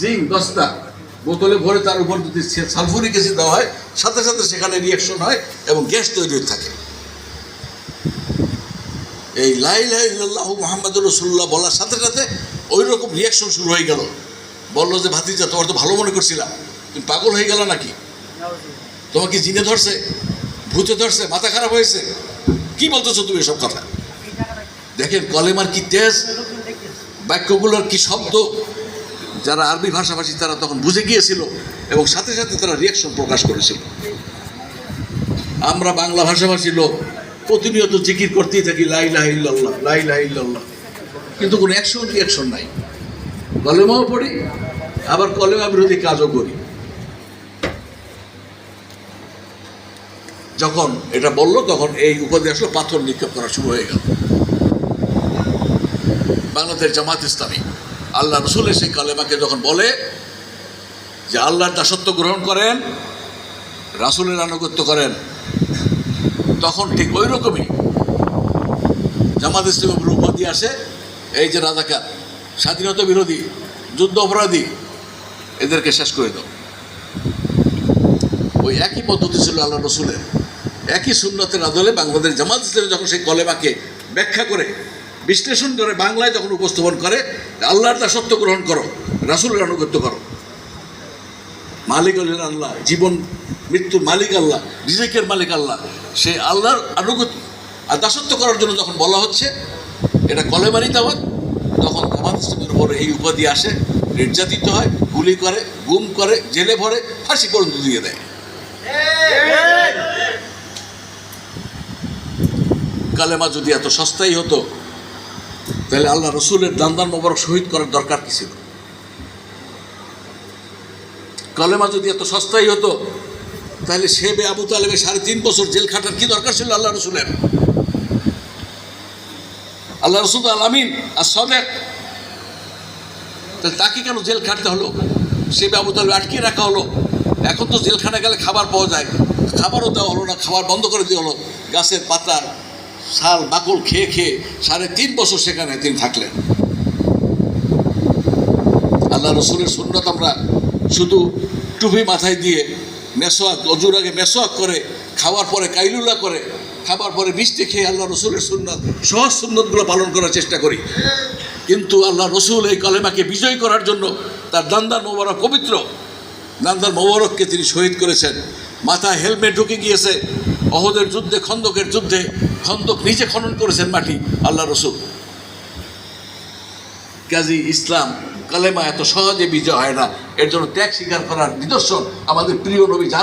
Zinc দশটা বোতলে ভরে তার উপর যদি সালফুরিক অ্যাসিড দেওয়া হয়, সাথে সাথে সেখানে রিয়াকশন হয় এবং গ্যাস তৈরি হতে থাকে। এই লাই লাই ইল্লাল্লাহু মোহাম্মদ রসুল্লাহ বলার সাথে সাথে ওই রকম রিয়াকশন শুরু হয়ে গেল। বলল যে, ভাতিজা, তোমার তো ভালো মনে করছিলাম। তুমি পাগল হয়ে গেল নাকি? তোমাকে জিনে ধরছে? ভূতে ধরছে? মাথা খারাপ হয়েছে? কি বলতেছো তুমি এসব কথা? দেখেন, কলেমার কি তেজ? বাক্যগুলোর কি শব্দ? যারা আরবি ভাষাভাষী, তারা তখন বুঝে গিয়েছিল এবং সাথে সাথে তারা রিয়াকশন প্রকাশ করেছিল। আমরা বাংলা ভাষাভাষী লোক, প্রতিনিয়ত জিকির করতেই থাকি লাই লাহ লাই লাহ কিন্তু কোনো অ্যাকশন রিয়াকশন নাই। কলেমাও পড়ি, আবার কলেমা বিরোধী কাজও করি। যখন এটা বলল, তখন এই উপাধি আসলো, পাথর নিক্ষেপ করা শুরু হয়ে গেল। বাংলাদেশ জামাত ইসলামী। আল্লাহ রসুলের সেই কালেমাকে যখন বলে যে আল্লাহর দাসত্ব গ্রহণ করেন, রাসুলের আনুগত্য করেন, তখন ঠিক ওই রকমই জামাত ইসলামের উপাধি আসে। এই যে রাজাকার, স্বাধীনতা বিরোধী, যুদ্ধ অপরাধী, এদেরকে শেষ করে দাও। ওই একই পদ্ধতি ছিল আল্লাহ রসুলের। একই সুন্নতের আদলে বাংলাদেশ জামাত ইসলামী যখন সেই কলেমাকে ব্যাখ্যা করে বিশ্লেষণ করে বাংলায় যখন উপস্থাপন করে, আল্লাহর দাসত্ব গ্রহণ করো, রাসুলের আনুগত্য করো। মালিক হলেন আল্লাহ, জীবন, মৃত্যুর মালিক আল্লাহ, রিজেকের মালিক আল্লাহ। সে আল্লাহর আনুগত্য। আর দাসত্ব করার জন্য যখন বলা হচ্ছে, এটা কলেমারি দাওয়াত, তখন জামাত ইসলামের উপরে এই উপাধি আসে, নির্যাতিত হয়, গুলি করে, গুম করে, জেলে ভরে, ফাঁসি পর্যন্ত দিয়ে দেয়। কালেমা যদি এত সস্তাই হতো তাহলে আল্লাহ রসুলের দান্দান মোবারক শহীদ করার দরকার কি ছিল? কলেমা যদি এত সস্তাই হতো, তাহলে সে বে আবু তালেবে সাড়ে তিন বছর জেল খাটার কি দরকার ছিল আল্লাহ রসুলের? আল্লাহ রসুল আলামিন আর সদেক। তাহলে তাকে কেন জেল খাটতে হলো? সে বে আবু তালেবে আটকে রাখা হলো। এখন তো জেলখানা গেলে খাবার পাওয়া যায় খাবারও দেওয়া হলো না, খাবার বন্ধ করে দেওয়া হলো। গাছের পাতা শাল বাকল খেয়ে খেয়ে সাড়ে তিন বছর সেখানে তিনি থাকলেন। আল্লাহ রসুলের সুন্নত আমরা শুধু টুপি মাথায় দিয়ে মেসোয়াক, অজুর আগে মেসোয়াক করে, খাওয়ার পরে কাইলুলা করে, খাবার পরে মিষ্টি খেয়ে আল্লাহ রসুলের সুন্নত, সহজ সুন্নতগুলো পালন করার চেষ্টা করি। কিন্তু আল্লাহ রসুল এই কলেমাকে বিজয় করার জন্য তার দান্দার মোবারক পবিত্র দান্দার মোবারককে তিনি শহীদ করেছেন। মাথায় হেলমেট ঢুকে গিয়েছে অহদের যুদ্ধে, খন্দকের যুদ্ধে, খন্দক নিচে খনন করেছেন মাটি আল্লাহ রসুল। কাজী ইসলাম কালেমা এত সহজে বিজয় হয় না, এর জন্য ত্যাগ স্বীকার করার নিদর্শন আমাদের প্রিয় নবী